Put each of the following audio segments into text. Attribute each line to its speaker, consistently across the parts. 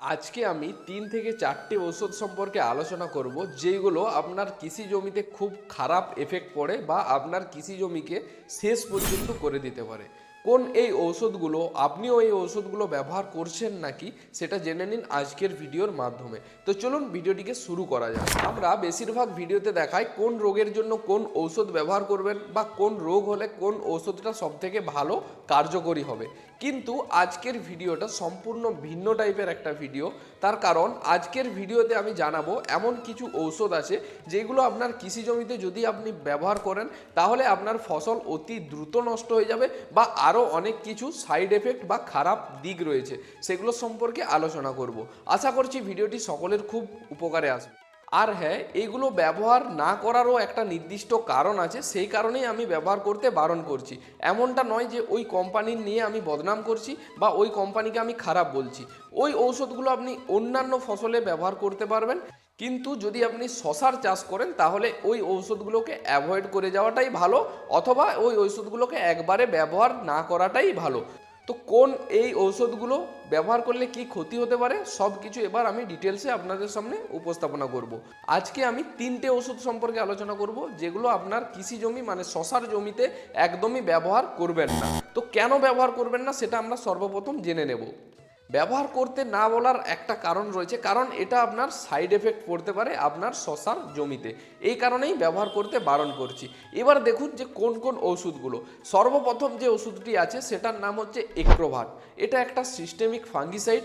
Speaker 1: আজকে আমি তিন থেকে চারটি ওষুধ সম্পর্কে আলোচনা করব যেগুলো আপনার কৃষি জমিতে খুব খারাপ এফেক্ট পড়ে বা আপনার কৃষি জমিকে শেষ পর্যন্ত করে দিতে পারে। কোন এই ঔষধগুলো, আপনিও এই ঔষধগুলো ব্যবহার করছেন নাকি, সেটা জেনে নিন আজকের ভিডিওর মাধ্যমে। তো চলুন ভিডিওটিকে শুরু করা যাক। আমরা বেশিরভাগ ভিডিওতে দেখাই কোন রোগের জন্য কোন ঔষধ ব্যবহার করবেন বা কোন রোগ হলে কোন ঔষধটা সব থেকে ভালো, কার্যকরী হবে। কিন্তু আজকের ভিডিওটা সম্পূর্ণ ভিন্ন টাইপের একটা ভিডিও। তার কারণ আজকের ভিডিওতে আমি জানাব এমন কিছু ঔষধ আছে, যেগুলো আপনার কৃষি জমিতে যদি আপনি ব্যবহার করেন, তাহলে আপনার ফসল অতি দ্রুত নষ্ট হয়ে যাবে বা আরও অনেক কিছু সাইড এফেক্ট বা খারাপ দিক রয়েছে, সেগুলো সম্পর্কে আলোচনা করব। আশা করছি ভিডিওটি সকলের খুব উপকারে আসবে। আর হ্যাঁ এইগুলো ব্যবহার না করারও একটা নির্দিষ্ট কারণ আছে, সেই কারণেই আমি ব্যবহার করতে বারণ করছি। এমনটা নয় যে ওই কোম্পানির নিয়ে আমি বদনাম করছি বা ওই কোম্পানিকে আমি খারাপ বলছি। ওই ঔষধগুলো আপনি অন্যান্য ফসলে ব্যবহার করতে পারবেন কিন্তু যদি আপনি শশার চাষ করেন, তাহলে ওই ঔষধগুলোকে অ্যাভয়েড করে যাওয়াটাই ভালো, অথবা ওই ঔষধগুলোকে একবারে ব্যবহার না করাটাই ভালো। তো কোন এই ঔষধগুলো ব্যবহার করলে কি ক্ষতি হতে পারে, সব কিছু এবার আমি ডিটেলসে আপনাদের সামনে উপস্থাপনা করব। আজকে আমি তিনটে ওষুধ সম্পর্কে আলোচনা করব, যেগুলো আপনার কৃষি জমি মানে শশার জমিতে একদমই ব্যবহার করবেন না। তো কেন ব্যবহার করবেন না, সেটা আমরা সর্বপ্রথম জেনে নেব। ব্যবহার করতে না বলার একটা কারণ রয়েছে, কারণ এটা আপনার সাইড এফেক্ট পড়তে পারে আপনার শশার জমিতে। এই কারণেই ব্যবহার করতে বারণ করছি। এবার দেখুন যে কোন কোন ওষুধগুলো সর্বপ্রথম যে ওষুধটি আছে সেটার নাম হচ্ছে এক্রোভাট। এটা একটা সিস্টেমিক ফাঙ্গিসাইড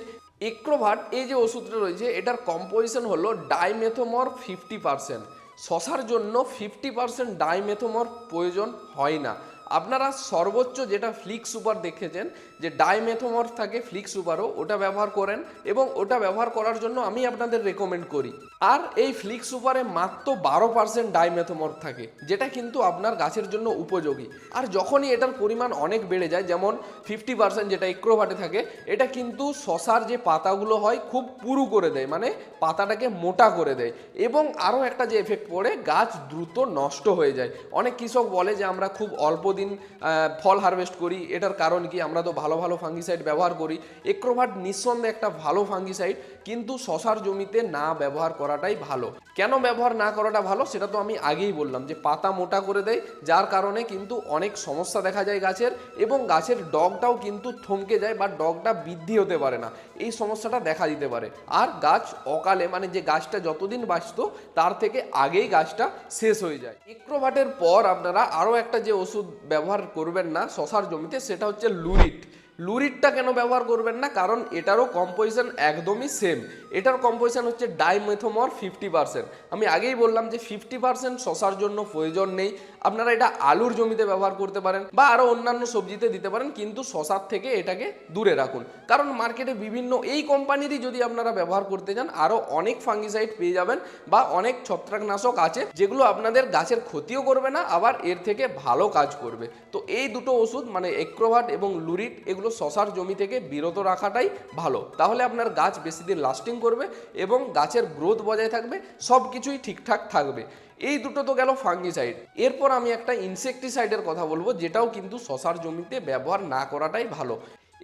Speaker 1: এক্রোভাট, এই যে ওষুধটা রয়েছে, এটার কম্পোজিশন হলো ডাইমেথোমর ফিফটি পার্সেন্ট শশার জন্য ফিফটি পার্সেন্ট ডাইমেথোমর প্রয়োজন হয় না। আপনারা সর্বোচ্চ যেটা ফ্লিক্স সুপার দেখেছেন যে ডাইমেথোমর থাকে ফ্লিক্স সুপারও ওটা ব্যবহার করেন এবং ওটা ব্যবহার করার জন্য আমি আপনাদের রেকমেন্ড করি। আর এই ফ্লিক্স সুপারে মাত্র বারো পার্সেন্ট ডাইমেথোমর থাকে, যেটা কিন্তু আপনার গাছের জন্য উপযোগী। আর যখনই এটার পরিমাণ অনেক বেড়ে যায়, যেমন ফিফটি পার্সেন্ট যেটা ইক্রোভাটে থাকে, এটা কিন্তু শশার যে পাতাগুলো হয় খুব পুরু করে দেয় মানে পাতাটাকে মোটা করে দেয়। এবং আরও একটা যে এফেক্ট পড়ে, গাছ দ্রুত নষ্ট হয়ে যায়। অনেক কৃষক বলে যে, আমরা খুব অল্প দিন ফল হারভেস্ট করি, এটার কারণ কি? আমরা তো ভালো ভালো ফাঙ্গিসাইড ব্যবহার করি। এক্রোভাট নিঃসন্দেহে একটা ভালো ফাঙ্গিসাইড কিন্তু শশার জমিতে না ব্যবহার করাটাই ভালো। কেন ব্যবহার না করাটা ভালো? সেটা তো আমি আগেই বললাম যে পাতা মোটা করে দেয়, যার কারণে কিন্তু অনেক সমস্যা দেখা যায় গাছের, এবং গাছের ডগটাও কিন্তু থমকে যায় বা ডগটা বৃদ্ধি হতে পারে না। এই সমস্যাটা দেখা দিতে পারে। আর গাছ অকালে মানে যে গাছটা যতদিন বাঁচত, তার থেকে আগেই গাছটা শেষ হয়ে যায়। ইক্রোভাটের পর আপনারা আরও একটা যে ওষুধ ব্যবহার করবেন না শশার জমিতে, সেটা হচ্ছে লুরিট। লুরিটটা কেন ব্যবহার করবেন না? কারণ এটারও কম্পোজিশন একদমই সেম এটার কম্পোজিশন হচ্ছে ডাইমেথোমর ফিফটি পার্সেন্ট আমি আগেই বললাম যে ফিফটি পার্সেন্ট শশার জন্য প্রয়োজন নেই। আপনারা এটা আলুর জমিতে ব্যবহার করতে পারেন বা আরও অন্যান্য সবজিতে দিতে পারেন, কিন্তু শশার থেকে এটাকে দূরে রাখুন। কারণ মার্কেটে বিভিন্ন এই কোম্পানিরই যদি আপনারা ব্যবহার করতে যান আরও অনেক ফাঙ্গিসাইড পেয়ে যাবেন বা অনেক ছত্রাকনাশক আছে যেগুলো আপনাদের গাছের ক্ষতিও করবে না, আবার এর থেকে ভালো কাজ করবে। তো এই দুটো ওষুধ মানে এক্রোভাট এবং লুরিট, এগুলো শশার জমি থেকে বিরত রাখাটাই ভালো। তাহলে আপনার গাছ বেশি দিন লাস্টিং করবে এবং গাছের গ্রোথ বজায় থাকবে সব কিছুই ঠিকঠাক থাকবে। এই দুটো তো গেল ফাঙ্গিসাইড। এরপর আমি একটা ইনসেকটিসাইডের কথা বলব, যেটাও কিন্তু শশার জমিতে ব্যবহার না করাটাই ভালো।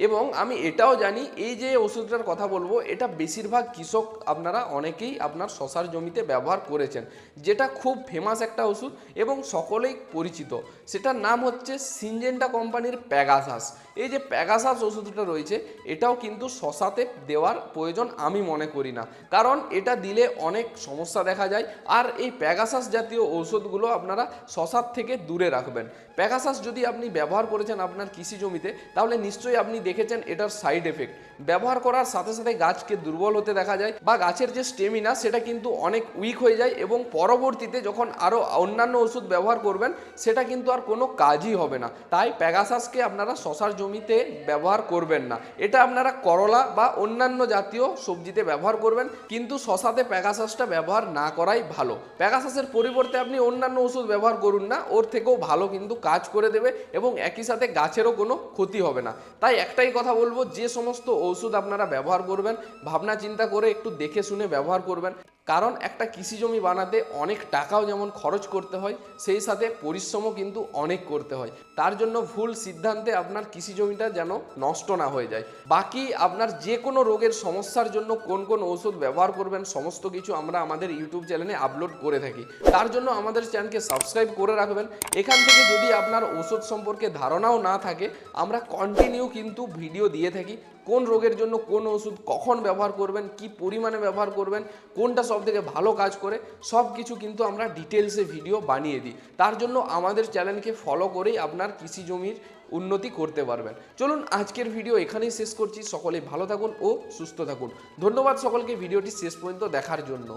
Speaker 1: এবং আমি এটাও জানি, এই যে ওষুধটার কথা বলব, এটা বেশিরভাগ কৃষক আপনারা অনেকেই আপনার শশার জমিতে ব্যবহার করেছেন, যেটা খুব ফেমাস একটা ওষুধ এবং সকলেই পরিচিত। সেটার নাম হচ্ছে সিনজেন্টা কোম্পানির প্যাগাসাস। এই যে প্যাগাসাস ওষুধটা রয়েছে, এটাও কিন্তু শশাতে দেওয়ার প্রয়োজন আমি মনে করি না। কারণ এটা দিলে অনেক সমস্যা দেখা যায়, আর এই প্যাগাসাস জাতীয় ঔষধগুলো আপনারা শশার থেকে দূরে রাখবেন। প্যাগাসাস যদি আপনি ব্যবহার করেছেন আপনার কৃষি জমিতে, তাহলে নিশ্চয়ই আপনি দেখেছেন, এটার সাইড এফেক্ট ব্যবহার করার সাথে সাথে গাছকে দুর্বল হতে দেখা যায় বা গাছের যে স্টেমিনা সেটা কিন্তু অনেক উইক হয়ে যায় এবং পরবর্তীতে যখন আরও অন্যান্য ওষুধ ব্যবহার করবেন, সেটা কিন্তু আর কোনো কাজই হবে না। তাই প্যাগাসাসকে আপনারা শশার জমিতে ব্যবহার করবেন না। এটা আপনারা করলা বা অন্যান্য জাতীয় সবজিতে ব্যবহার করবেন, কিন্তু শশাতে প্যাগাসাসটা ব্যবহার না করাই ভালো। প্যাগাসাসের পরিবর্তে আপনি অন্যান্য ওষুধ ব্যবহার করুন না, ওর থেকেও ভালো কিন্তু কাজ করে দেবে এবং একই সাথে গাছেরও কোনো ক্ষতি হবে না। তাই একটাই কথা বলব, যে সমস্ত ওষুধ আপনারা ব্যবহার করবেন ভাবনা চিন্তা করে একটু দেখে শুনে ব্যবহার করবেন। কারণ একটা কৃষি জমি বানাতে অনেক টাকাও যেমন খরচ করতে হয়, সেই সাথে পরিশ্রমও কিন্তু অনেক করতে হয়। তার জন্য ভুল সিদ্ধান্তে আপনার কৃষি জমিটা যেন নষ্ট না হয়ে যায়। বাকি আপনার যে কোনো রোগের সমস্যার জন্য কোন কোন ঔষধ ব্যবহার করবেন, সমস্ত কিছু আমরা আমাদের ইউটিউব চ্যানেলে আপলোড করে থাকি। তার জন্য আমাদের চ্যানেলকে সাবস্ক্রাইব করে রাখবেন। এখান থেকে যদি আপনার ওষুধ সম্পর্কে ধারণাও না থাকে, আমরা কন্টিনিউ কিন্তু ভিডিও দিয়ে থাকি। কোন রোগের জন্য কোন ওষুধ কখন ব্যবহার করবেন, কি পরিমাণে ব্যবহার করবেন, কোনটা সব থেকে ভালো কাজ করে সব কিছু কিন্তু আমরা ডিটেলসে ভিডিও বানিয়ে দিই। তার জন্য আমাদের চ্যানেলকে ফলো করেই আপনার কৃষি জমির উন্নতি করতে পারবেন। চলুন আজকের ভিডিও এখানেই শেষ করছি। সকলে ভালো থাকুন ও সুস্থ থাকুন। ধন্যবাদ সকলকে ভিডিওটি শেষ পর্যন্ত দেখার জন্য।